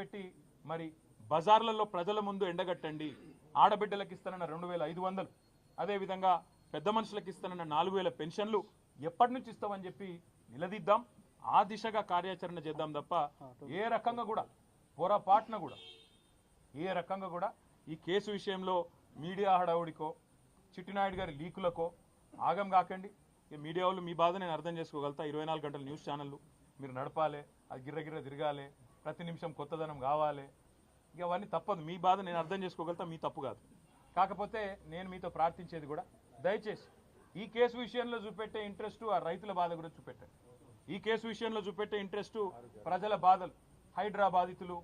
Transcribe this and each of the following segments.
పెట్టి మరి బజార్లలో ప్రజల ముందు ఎండగట్టండి. ఆడబిడ్డలకు ఇస్తానన్న రెండు వేల ఐదు వందలు. అదేవిధంగా పెద్ద మనుషులకు ఇస్తానన్న నాలుగు వేల పెన్షన్లు ఎప్పటి నుంచి ఇస్తామని చెప్పి నిలదీద్దాం. ఆ దిశగా కార్యాచరణ చేద్దాం తప్ప ఏ రకంగా కూడా పొరపాటున కూడా ఏ రకంగా కూడా ఈ కేసు విషయంలో మీడియా హడావుడికో చిట్టినాయుడు గారి లీకులకో ఆగం కాకండి. ఈ మీడియా వాళ్ళు మీ బాధ నేను అర్థం చేసుకోగలుగుతా. ఇరవై నాలుగు గంటల న్యూస్ ఛానళ్ళు మీరు నడపాలి అది గిర్రగిర్ర తిరగాలి ప్రతి నిమిషం కొత్తదనం కావాలి. ఇక అవన్నీ తప్పదు. మీ బాధ నేను అర్థం చేసుకోగలుగుతా మీ తప్పు కాదు. కాకపోతే నేను మీతో ప్రార్థించేది కూడా దయచేసి ఈ కేసు విషయంలో చూపెట్టే ఇంట్రెస్ట్ ఆ రైతుల బాధ గురించి చూపెట్టండి. ఈ కేసు విషయంలో చూపెట్టే ఇంట్రెస్ట్ ప్రజల బాధలు హైడ్రా బాధితులు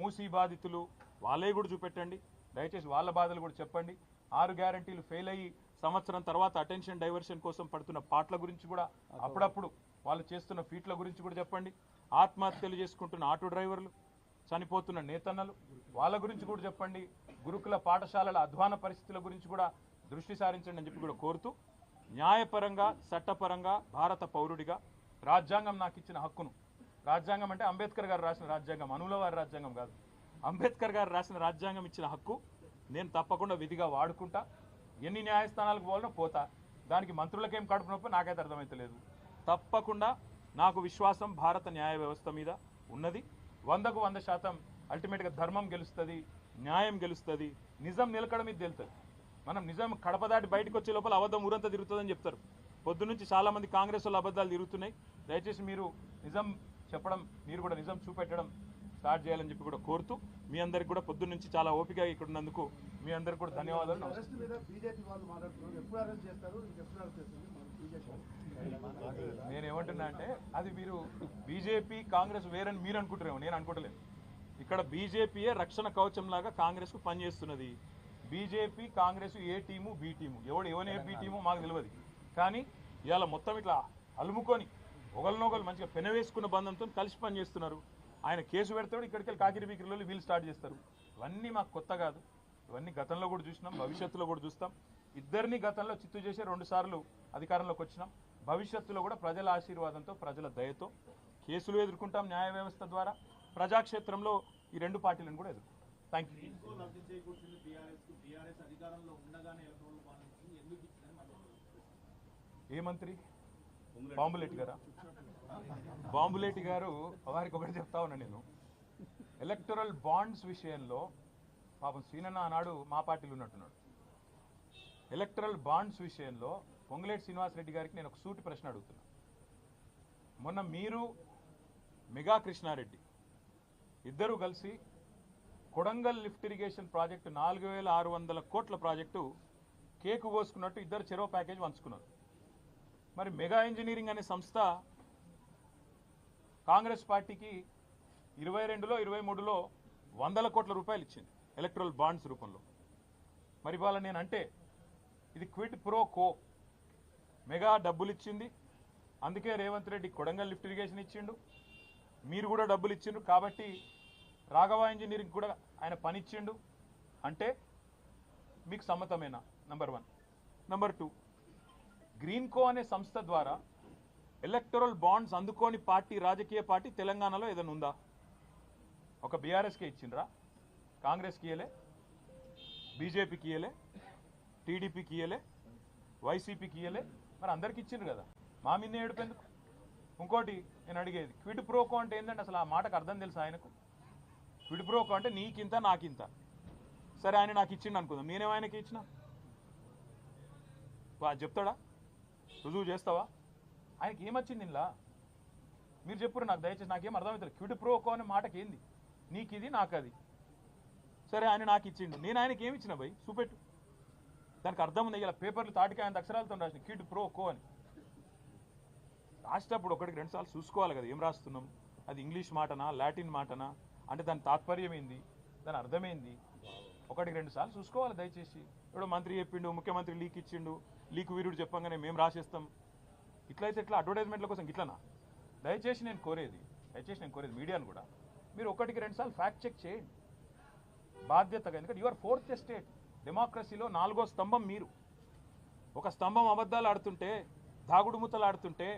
మూసీ బాధితులు వాళ్ళే కూడా చూపెట్టండి. దయచేసి వాళ్ళ బాధలు కూడా చెప్పండి. ఆరు గ్యారంటీలు ఫెయిల్ అయ్యి సంవత్సరం తర్వాత అటెన్షన్ డైవర్షన్ కోసం పడుతున్న పాటల గురించి కూడా అప్పుడప్పుడు వాళ్ళు చేస్తున్న ఫీట్ల గురించి కూడా చెప్పండి. ఆత్మహత్యలు చేసుకుంటున్న ఆటో డ్రైవర్లు చనిపోతున్న నేతన్నలు వాళ్ళ గురించి కూడా చెప్పండి. గురుకుల పాఠశాలల అధ్వాన పరిస్థితుల గురించి కూడా దృష్టి సారించండి అని చెప్పి కూడా కోరుతూ న్యాయపరంగా చట్టపరంగా భారత పౌరుడిగా రాజ్యాంగం నాకు ఇచ్చిన హక్కును. రాజ్యాంగం అంటే అంబేద్కర్ గారు రాసిన రాజ్యాంగం అనుల వారి రాజ్యాంగం కాదు. అంబేద్కర్ గారు రాసిన రాజ్యాంగం ఇచ్చిన హక్కు నేను తప్పకుండా విధిగా వాడుకుంటా. ఎన్ని న్యాయస్థానాలకు పోవాలనో పోతా. దానికి మంత్రులకేం కడుపు నొప్పి? నాకైతే అర్థమైతలేదు. తప్పకుండా నాకు విశ్వాసం భారత న్యాయ వ్యవస్థ మీద ఉన్నది. వందకు వంద శాతం అల్టిమేట్గా ధర్మం గెలుస్తుంది న్యాయం గెలుస్తుంది నిజం నిలకడ మీద తేలుతుంది. మనం నిజం కడప దాటి బయటకు వచ్చే లోపల అబద్ధం ఊరంతా తిరుగుతుందని చెప్తారు. పొద్దు నుంచి కాంగ్రెస్ వాళ్ళు అబద్ధాలు తిరుగుతున్నాయి. దయచేసి మీరు నిజం చెప్పడం మీరు కూడా నిజం చూపెట్టడం స్టార్ట్ చేయాలని చెప్పి కూడా కోరుతూ మీ అందరికి కూడా పొద్దున్న నుంచి చాలా ఓపిక ఇక్కడ ఉన్నందుకు మీ అందరికి కూడా ధన్యవాదాలు. నేను ఏమంటున్నా అంటే అది మీరు బీజేపీ కాంగ్రెస్ వేరని మీరు అనుకుంటున్నాము నేను అనుకుంటలేను. ఇక్కడ బీజేపీయే రక్షణ కవచం లాగా కాంగ్రెస్కు పనిచేస్తున్నది. BJP Congress A team B team. ఎవడు ఎవనే బి టీము మాకు తెలియదు కానీ ఇవాళ మొత్తం ఇట్లా అలుముకొని ఒకరినొకరు మంచిగా పెనవేసుకున్న బంధంతో కలిసి పనిచేస్తున్నారు. ఆయన కేసు పెడతాడు ఇక్కడికి వెళ్ళి కాకిరి బీకిరిలో వీళ్ళు స్టార్ట్ చేస్తారు. ఇవన్నీ మాకు కొత్త కాదు. ఇవన్నీ గతంలో కూడా చూసినాం భవిష్యత్తులో కూడా చూస్తాం. ఇద్దరిని గతంలో చిత్తు చేసి రెండు సార్లు అధికారంలోకి వచ్చినాం. భవిష్యత్తులో కూడా ప్రజల ఆశీర్వాదంతో ప్రజల దయతో కేసులు ఎదుర్కొంటాం న్యాయ వ్యవస్థ ద్వారా. ప్రజాక్షేత్రంలో ఈ రెండు పార్టీలను కూడా ఎదుర్కొంటాం. థ్యాంక్ యూ ఏ మంత్రి? బాంబులేటి గారా? బాంబులేటి గారు వారికి ఒకటి చెప్తా ఉన్నా నేను. ఎలక్టరల్ బాండ్స్ విషయంలో పాపం సీనన్న ఆనాడు మా పార్టీలో ఉన్నట్టున్నాడు. ఎలక్టరల్ బాండ్స్ విషయంలో పొంగులేటి శ్రీనివాసరెడ్డి గారికి నేను ఒక సూటి ప్రశ్న అడుగుతున్నా. మొన్న మీరు మెగా కృష్ణారెడ్డి ఇద్దరు కలిసి కొడంగల్ లిఫ్ట్ ఇరిగేషన్ ప్రాజెక్టు నాలుగు వేల ఆరు వందల కోట్ల ప్రాజెక్టు కేకు కోసుకున్నట్టు ఇద్దరు చెరో ప్యాకేజ్ పంచుకున్నారు. మరి మెగా ఇంజనీరింగ్ అనే సంస్థ కాంగ్రెస్ పార్టీకి ఇరవై రెండులో ఇరవై మూడులో వందల కోట్ల రూపాయలు ఇచ్చింది ఎలక్ట్రల్ బాండ్స్ రూపంలో. మరి ఇవాళ నేను అంటే ఇది క్విడ్ ప్రో కో. మెగా డబ్బులు ఇచ్చింది. అందుకే రేవంత్ రెడ్డి కొడంగల్ లిఫ్ట్ ఇరిగేషన్ ఇచ్చిండు. మీరు కూడా డబ్బులు ఇచ్చిండ్రు కాబట్టి రాఘవ ఇంజనీరింగ్ కూడా ఆయన పని ఇచ్చిండు. అంటే మీకు సమ్మతమేనా? Number one number two Greenko అనే సంస్థ ద్వారా ఎలక్టరల్ బాండ్స్ అందుకోని పార్టీ రాజకీయ పార్టీ తెలంగాణలో ఏదైనా ఉందా? ఒక బీఆర్ఎస్కే ఇచ్చిండ్రా. కాంగ్రెస్కి ఇయలే బీజేపీకి ఇయలే టీడీపీకి ఇయలే వైసీపీకి ఇయలే మరి అందరికి ఇచ్చిండ్రు కదా? మా మీద ఏడుపెందుకు? ఇంకోటి నేను అడిగేది క్విడ్ ప్రోకో అంటే ఏంటంటే అసలు ఆ మాటకు అర్థం తెలుసు ఆయనకు? క్విడ్ ప్రోకో అంటే నీకింత నాకింత. సరే ఆయన నాకు ఇచ్చిండు అనుకుందాం. నేనేం ఆయనకి ఇచ్చిన? వా చెప్తాడా? రుజువు చేస్తావా? ఆయనకి ఏమొచ్చింది ఇలా మీరు చెప్పురు నాకు దయచేసి నాకేం అర్థమవుతుంది క్విడ్ ప్రోకో అనే మాటకి ఏంది? నీకు ఇది నాకు అది సరే ఆయన నాకు ఇచ్చిండు. నేను ఆయనకి ఏమి ఇచ్చిన భయ్? చూపెట్టు. దానికి అర్థం ఉంది ఇలా పేపర్లు తాటికి ఆయన అక్షరాలతో రాసిన కిడ్ ప్రో కో అని. రాసేటప్పుడు ఒకటికి రెండు సార్లు చూసుకోవాలి కదా ఏం రాస్తున్నాం? అది ఇంగ్లీష్ మాటనా లాటిన్ మాటనా? అంటే దాని తాత్పర్యం ఏంది? దాని అర్థమైంది ఒకటికి రెండు సార్లు చూసుకోవాలి దయచేసి. ఇప్పుడు మంత్రి చెప్పిండు ముఖ్యమంత్రి లీక్ ఇచ్చిండు లీక్ వీరుడు చెప్పంగానే మేము రాసేస్తాం. ఇట్లయితే ఇట్లా అడ్వర్టైజ్మెంట్ల కోసం ఇట్లనా? దయచేసి నేను కోరేది దయచేసి నేను కోరేది మీడియాను కూడా. మీరు ఒకటికి రెండు సార్లు ఫ్యాక్ట్ చెక్ చేయండి. బాధ్యతగా ఎందుకంటే యువర్ ఫోర్త్ ఎస్టేట్. డెమోక్రసీలో నాలుగో స్తంభం మీరు. ఒక స్తంభం అబద్ధాలు ఆడుతుంటే దాగుడుమూతలు ఆడుతుంటే